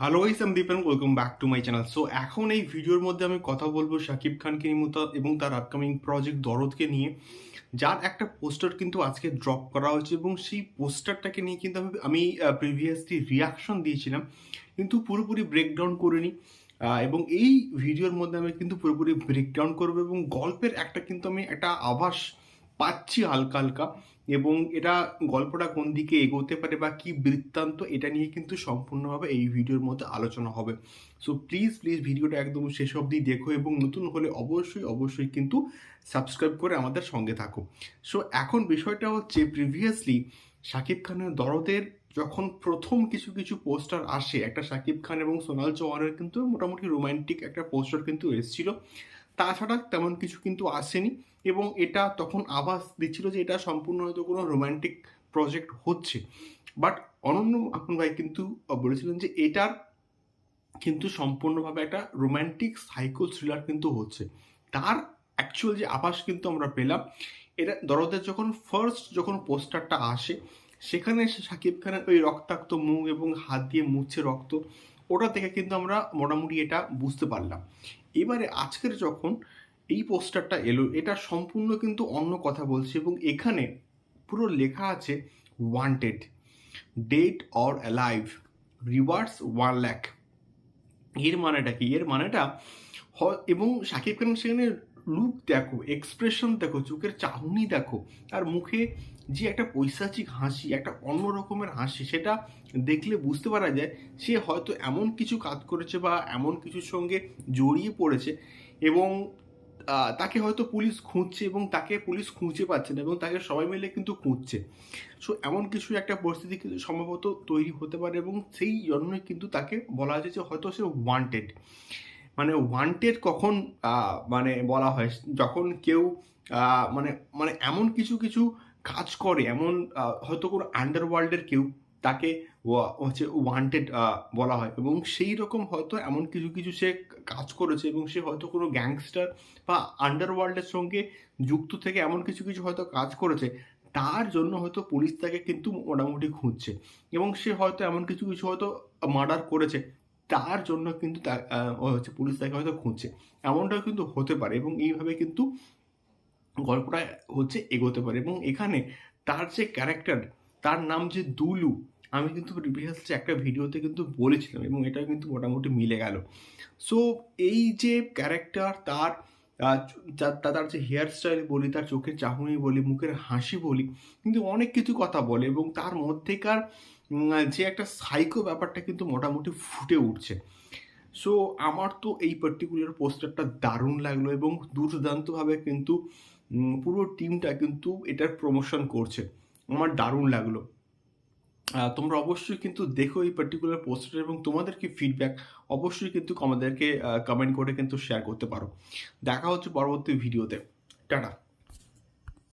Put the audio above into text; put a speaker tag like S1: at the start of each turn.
S1: Hello guys আমি Dipen welcome back to my channel so এখন এই ভিডিওর মধ্যে আমি কথা বলব শাকিব খানকে নিয়ে এবং তার আপকামিং প্রজেক্ট দরদকে নিয়ে। যার একটা পোস্টার কিন্তু আজকে ড্রপ করা হয়েছে এবং সেই পোস্টারটাকে নিয়ে কিন্তু আমি আমি প্রিভিয়াসলি রিয়াকশন দিয়েছিলাম, কিন্তু পুরোপুরি ব্রেকডাউন করিনি। এবং এই ভিডিওর মধ্যে আমি কিন্তু পুরোপুরি ব্রেকডাউন করব এবং গল্পের একটা কিন্তু আমি একটা আভাস পাচ্ছি হালকা হালকা। এবং এটা গল্পটা কোন দিকে এগোতে পারে বা কি বৃত্তান্ত, এটা নিয়ে কিন্তু সম্পূর্ণভাবে এই ভিডিওর মধ্যে আলোচনা হবে। সো প্লিজ প্লিজ ভিডিওটা একদম শেষ অবধি দেখো এবং নতুন হলে অবশ্যই অবশ্যই কিন্তু সাবস্ক্রাইব করে আমাদের সঙ্গে থাকো। সো এখন বিষয়টা হচ্ছে প্রিভিয়াসলি শাকিব খানের দরদের যখন প্রথম কিছু কিছু পোস্টার আসে, একটা শাকিব খান এবং সোনাল চৌহানের কিন্তু মোটামুটি রোমান্টিক একটা পোস্টার কিন্তু এসেছিল। তাছাড়া তেমন কিছু কিন্তু আসেনি এবং এটা তখন আভাস দিচ্ছিল যে এটা সম্পূর্ণ হয়তো কোনো রোমান্টিক প্রজেক্ট হচ্ছে। বাট অনন্য আপন ভাই কিন্তু বলেছিলেন যে এটার কিন্তু সম্পূর্ণভাবে একটা রোমান্টিক সাইকো থ্রিলার কিন্তু হচ্ছে। তার অ্যাকচুয়াল যে আভাস কিন্তু আমরা পেলাম, এটা দরদের যখন ফার্স্ট যখন পোস্টারটা আসে, সেখানে এসে শাকিব খানের ওই রক্তাক্ত মুখ এবং হাত দিয়ে মুছছে রক্ত, ওটা থেকে কিন্তু আমরা মোটামুটি এটা বুঝতে পারলাম। এবারে আজকের যখন এই পোস্টারটা এলো, এটা সম্পূর্ণ কিন্তু অন্য কথা বলছে এবং এখানে পুরো লেখা আছে wanted dead or alive rewards one lakh এর মানেটা কি? এর মানেটা এবং সাকিব খান সেখানে লুক দেখো এক্সপ্রেশন দেখো, চোখের চাহনি দেখো, তার মুখে যে একটা পৈশাচিক হাসি, একটা অন্য রকমের হাসি, সেটা দেখলে বুঝতে পারা যায় সে হয়তো এমন কিছু কাজ করেছে বা এমন কিছুর সঙ্গে জড়িয়ে পড়েছে এবং তাকে হয়তো পুলিশ খুঁজছে এবং তাকে পুলিশ খুঁজে পাচ্ছে না এবং তাকে সবাই মিলে কিন্তু খুঁজছে। সো এমন কিছু একটা পরিস্থিতি কিন্তু সম্ভবত তৈরি হতে পারে এবং সেই জন্যই কিন্তু তাকে বলা হয়েছে যে হয়তো সে ওয়ান্টেড মানে ওয়ান্টেড কখন মানে বলা হয়, যখন কেউ মানে মানে এমন কিছু কিছু কাজ করে, এমন হয়তো কোনো আন্ডারওয়ার্ল্ডের কেউ তাকে হচ্ছে ওয়ান্টেড বলা হয়। এবং সেই রকম হয়তো এমন কিছু কিছু সে কাজ করেছে এবং সে হয়তো কোনো গ্যাংস্টার বা আন্ডারওয়ার্ল্ডের সঙ্গে যুক্ত থেকে এমন কিছু কিছু হয়তো কাজ করেছে, তার জন্য হয়তো পুলিশ তাকে কিন্তু মোটামুটি খুঁজছে। এবং সে হয়তো এমন কিছু কিছু হয়তো মার্ডার করেছে, তার জন্য কিন্তু হচ্ছে পুলিশ তাকে হয়তো খুঁজছে। এমনটাও কিন্তু হতে পারে এবং এইভাবে কিন্তু গল্পটা হচ্ছে এগোতে পারে। এবং এখানে তার যে ক্যারেক্টার তার নাম যে দুলু, আমি কিন্তু প্রিভিয়াস একটা ভিডিওতে কিন্তু বলেছিলাম এবং এটা কিন্তু মোটামুটি মিলে গেল। সো এই যে ক্যারেক্টার তার তার যে হেয়ার স্টাইল বলি, তার চোখের চাহনি বলি, মুখের হাসি বলি, কিন্তু অনেক কিছু কথা বলে এবং তার মধ্যেকার যে একটা সাইকো ব্যাপারটা কিন্তু মোটামুটি ফুটে উঠছে। সো আমার তো এই পার্টিকুলার পোস্টারটা দারুণ লাগল এবং দুর্দান্তভাবে কিন্তু পুরো টিমটা কিন্তু এটার প্রমোশন করছে। আমার দারুণ লাগল। তোমরা অবশ্যই কিন্তু দেখো এই পার্টিকুলার পোস্টার এবং তোমাদের কি ফিডব্যাক অবশ্যই কিন্তু আমাদেরকে কমেন্ট করে কিন্তু শেয়ার করতে পারো। দেখা হচ্ছে পরবর্তী ভিডিওতে টাটা।